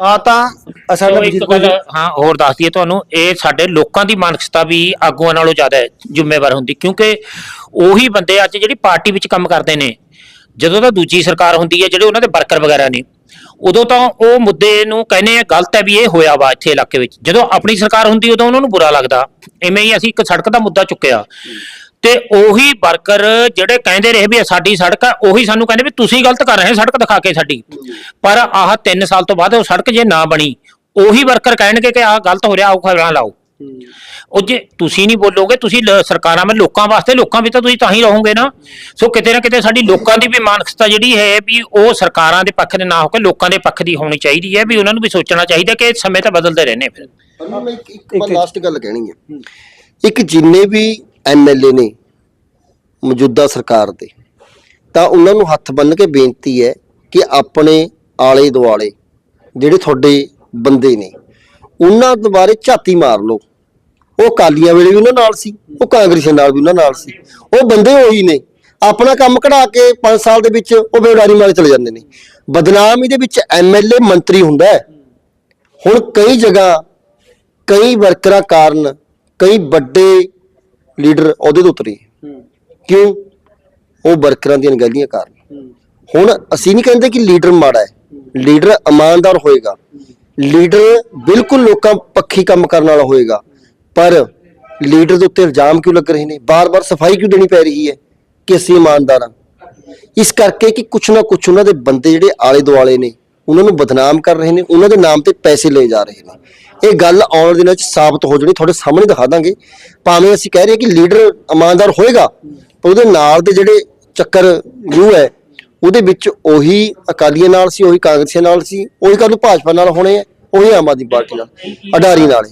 ਆ ਤਾਂ ਚਲੋ ਇੱਕ ਗੱਲ ਹਾਂ ਹੋਰ ਦੱਸ ਦਈਏ ਤੁਹਾਨੂੰ ਇਹ ਸਾਡੇ ਲੋਕਾਂ ਦੀ ਮਾਨਸਿਕਤਾ ਵੀ ਆਗੂਆਂ ਨਾਲੋਂ ਜ਼ਿਆਦਾ ਜ਼ਿੰਮੇਵਾਰ ਹੁੰਦੀ ਕਿਉਂਕਿ ਉਹੀ ਬੰਦੇ ਅੱਜ ਜਿਹੜੀ ਪਾਰਟੀ ਵਿੱਚ ਕੰਮ ਕਰਦੇ ਨੇ ਜਦੋਂ ਤਾਂ ਦੂਜੀ ਸਰਕਾਰ ਹੁੰਦੀ ਹੈ ਜਿਹੜੇ ਉਹਨਾਂ ਦੇ ਵਰਕਰ ਵਗੈਰਾ ਨੇ ਉਦੋਂ ਤਾਂ ਉਹ ਮੁੱਦੇ ਨੂੰ ਕਹਿੰਦੇ ਆ ਗਲਤ ਹੈ ਵੀ ਇਹ ਹੋਇਆ ਵਾ ਇੱਥੇ ਇਲਾਕੇ ਵਿੱਚ ਜਦੋਂ ਆਪਣੀ ਸਰਕਾਰ ਹੁੰਦੀ ਉਦੋਂ ਉਹਨਾਂ ਨੂੰ ਬੁਰਾ ਲੱਗਦਾ ਐਵੇਂ ਹੀ ਅਸੀਂ ਇੱਕ ਸੜਕ ਦਾ ਮੁੱਦਾ ਚੁੱਕਿਆ। ਤੇ ਉਹੀ ਵਰਕਰ ਜਿਹੜੇ ਕਹਿੰਦੇ ਰਹੇ ਵੀ ਇਹ ਸਾਡੀ ਸੜਕ ਆ ਉਹੀ ਸਾਨੂੰ ਕਹਿੰਦੇ ਵੀ ਤੁਸੀਂ ਗਲਤ ਕਰ ਰਹੇ ਹੋ ਸੜਕ ਦਿਖਾ ਕੇ ਸਾਡੀ। ਪਰ ਆਹ 3 ਸਾਲ ਤੋਂ ਬਾਅਦ ਉਹ ਸੜਕ ਜੇ ਨਾ ਬਣੀ ਉਹੀ ਵਰਕਰ ਕਹਿਣਗੇ ਕਿ ਆਹ ਗਲਤ ਹੋ ਰਿਹਾ ਆਓ ਖਬਰਾਂ ਲਾਓ। ਉਹ ਜੇ ਤੁਸੀਂ ਨਹੀਂ ਬੋਲੋਗੇ ਤੁਸੀਂ ਲ- ਸਰਕਾਰਾਂ ਵਿੱਚ ਲੋਕਾਂ ਵਾਸਤੇ ਲੋਕਾਂ ਵਿੱਚ ਤਾਂ ਤੁਸੀਂ ਤਾਂ ਹੀ ਰਹੋਗੇ ਨਾ। ਸੋ ਕਿਤੇ ਨਾ ਕਿਤੇ ਸਾਡੀ ਲੋਕਾਂ ਦੀ ਵੀ ਮਾਨਸਿਕਤਾ ਜਿਹੜੀ ਹੈ ਵੀ ਉਹ ਸਰਕਾਰਾਂ ਦੇ ਪੱਖ ਦੇ ਨਾ ਹੋ ਕੇ ਲੋਕਾਂ ਦੇ ਪੱਖ ਦੀ ਹੋਣੀ ਚਾਹੀਦੀ ਹੈ ਵੀ ਉਹਨਾਂ ਨੂੰ ਵੀ ਸੋਚਣਾ ਚਾਹੀਦਾ ਕਿ ਸਮੇਂ ਤਾਂ ਬਦਲਦੇ ਰਹਿੰਦੇ ਫਿਰ। ਮੈਂ ਇੱਕ ਇੱਕ ਲਾਸਟ ਗੱਲ ਕਹਿਣੀ ਹੈ। ਇੱਕ ਜਿੰਨੇ ਵੀ ਐਮਐਲਏ ਨੇ ਮੌਜੂਦਾ ਸਰਕਾਰ ਦੇ। ਤਾਂ ਉਹਨਾਂ ਨੂੰ ਹੱਥ ਬੰਨ ਕੇ ਬੇਨਤੀ ਹੈ ਕਿ ਆਪਣੇ ਆਲੇ ਦੁਆਲੇ ਜਿਹੜੇ ਤੁਹਾਡੇ ਬੰਦੇ ਨੇ, ਉਹਨਾਂ ਦੁਬਾਰੇ ਝਾਤੀ ਮਾਰ ਲਓ। ਉਹ ਕਾਲੀਆਂ ਵੇਲੇ ਵੀ ਉਹਨਾਂ ਨਾਲ ਸੀ, ਉਹ ਕਾਂਗਰਸੀਆਂ ਨਾਲ ਵੀ ਉਹਨਾਂ ਨਾਲ ਸੀ। ਉਹ ਬੰਦੇ ਉਹੀ ਨੇ। ਆਪਣਾ ਕੰਮ ਕਢਾ ਕੇ 5 ਸਾਲ ਦੇ ਵਿੱਚ ਉਹ ਬੇੜਾਰੀ ਮਾਰੇ ਚਲੇ ਜਾਂਦੇ ਨੇ। ਬਦਨਾਮ ਇਹਦੇ ਵਿੱਚ ਐਮਐਲਏ ਮੰਤਰੀ ਹੁੰਦਾ ਹੈ। ਹੁਣ ਕਈ ਜਗ੍ਹਾ ਕਈ ਵਰਕਰਾਂ ਕਾਰਨ ਕਈ ਵੱਡੇ ਲੀਡਰ ਅਹੁਦੇ ਤੋਂ ਉਤਰੇ। ਕਿਉਂ? ਉਹ ਵਰਕਰਾਂ ਦੀਆਂ ਗਲਤੀਆਂ ਕਾਰਨ। ਹੁਣ ਅਸੀਂ ਨਹੀਂ ਕਹਿੰਦੇ ਕਿ ਲੀਡਰ ਮਾੜਾ ਹੈ। ਲੀਡਰ ਇਮਾਨਦਾਰ ਹੋਏਗਾ। ਲੀਡਰ ਬਿਲਕੁਲ ਲੋਕਾਂ ਪੱਖੀ ਕੰਮ ਕਰਨ ਵਾਲਾ ਹੋਏਗਾ। ਪਰ ਲੀਡਰ ਦੇ ਉੱਤੇ ਇਲਜ਼ਾਮ ਕਿਉਂ ਲੱਗ ਰਹੇ ਨੇ? ਬਾਰ-ਬਾਰ ਸਫ਼ਾਈ ਕਿਉਂ ਦੇਣੀ ਪੈ ਰਹੀ ਹੈ ਕਿ ਅਸੀਂ ਇਮਾਨਦਾਰ ਹਾਂ? ਇਸ ਕਰਕੇ ਕਿ ਕੁਛ ਨਾ ਕੁਛ ਉਹਨਾਂ ਦੇ ਬੰਦੇ ਜਿਹੜੇ ਆਲੇ ਦੁਆਲੇ ਨੇ ਉਹਨਾਂ ਨੂੰ ਬਦਨਾਮ ਕਰ ਰਹੇ ਨੇ, ਉਹਨਾਂ ਦੇ ਨਾਮ ਤੇ ਪੈਸੇ ਲਏ ਜਾ ਰਹੇ ਨੇ। ਇਹ ਗੱਲ ਆਉਣ ਵਾਲੇ ਦਿਨਾਂ 'ਚ ਸਾਬਤ ਹੋ ਜਾਣੀ, ਤੁਹਾਡੇ ਸਾਹਮਣੇ ਦਿਖਾ ਦਾਂਗੇ। ਭਾਵੇਂ ਅਸੀਂ ਕਹਿ ਰਹੇ ਕਿ ਲੀਡਰ ਇਮਾਨਦਾਰ ਹੋਏਗਾ, ਪਰ ਉਹਦੇ ਨਾਲ ਦੇ ਜਿਹੜੇ ਚੱਕਰ ਯੂ ਹੈ, ਉਹਦੇ ਵਿੱਚ ਉਹੀ ਅਕਾਲੀਆਂ ਨਾਲ ਸੀ, ਉਹੀ ਕਾਂਗਰਸੀਆਂ ਨਾਲ ਸੀ, ਉਹੀ ਕੱਲ ਨੂੰ ਭਾਜਪਾ ਨਾਲ ਹੋਣੇ ਆ। ਉਹੀ ਆਮ ਆਦਮੀ ਪਾਰਟੀ ਨਾਲ ਅਡਾਰੀ ਨਾਲ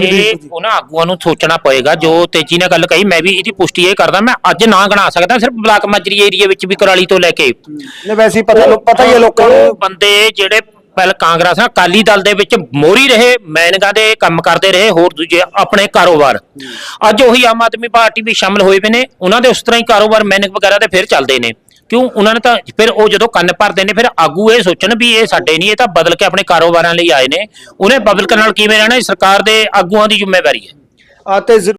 ਇਹ। ਉਹਨਾਂ ਆਗੂਆਂ ਨੂੰ ਸੋਚਣਾ ਪਏਗਾ ਜੋ ਤੇਜ਼ੀ ਨਾਲ ਗੱਲ ਕਹੀ ਮੈਂ ਵੀ ਇਹਦੀ ਪੁਸ਼ਟੀ ਇਹ ਕਰਦਾ ਮੈਂ ਅੱਜ ਨਾ ਗਣਾ ਸਕਦਾ ਸਿਰਫ ਬਲਾਕ ਮਾਜਰੀ ਏਰੀਆ ਵਿੱਚ ਵੀ ਕਰਾਲੀ ਤੋਂ ਲੈ ਕੇ। ਨੇ ਵੈਸੇ ਪਤਾ ਪਤਾ ਹੀ ਹੈ ਲੋਕਾਂ ਨੂੰ। ਬੰਦੇ ਜਿਹੜੇ ਪਹਿਲ ਕਾਂਗਰਸ ਨਾਲ ਅਕਾਲੀ ਦਲ ਦੇ ਵਿੱਚ ਮੋਰੀ ਰਹੇ ਮੈਨਗਾ ਦੇ ਕੰਮ ਕਰਦੇ ਰਹੇ ਹੋਰ ਦੂਜੇ ਆਪਣੇ ਕਾਰੋਬਾਰ। ਅੱਜ ਉਹੀ ਆਮ ਆਦਮੀ ਪਾਰਟੀ ਵੀ ਸ਼ਾਮਲ ਹੋਏ ਪਏ ਨੇ ਉਹਨਾਂ ਦੇ ਉਸ ਤਰ੍ਹਾਂ ਹੀ ਕਾਰੋਬਾਰ ਮੈਨਕ ਵਗੈਰਾ ਦੇ ਫਿਰ ਚੱਲਦੇ ਨੇ। ਕਿਉਂ? ਉਹਨਾਂ ਨੇ ਤਾਂ ਫਿਰ ਉਹ ਜਦੋਂ ਕੰਨ ਭਰਦੇ ਨੇ, ਫਿਰ ਆਗੂ ਇਹ ਸੋਚਣ ਵੀ ਇਹ ਸਾਡੇ ਨਹੀਂ, ਇਹ ਤਾਂ ਬਦਲ ਕੇ ਆਪਣੇ ਕਾਰੋਬਾਰਾਂ ਲਈ ਆਏ ਨੇ। ਉਹਨੇ ਪਬਲਿਕ ਨਾਲ ਕਿਵੇਂ ਰਹਿਣਾ? ਇਹ ਸਰਕਾਰ ਦੇ ਆਗੂਆਂ ਦੀ ਜ਼ਿੰਮੇਵਾਰੀ ਹੈ। ਆ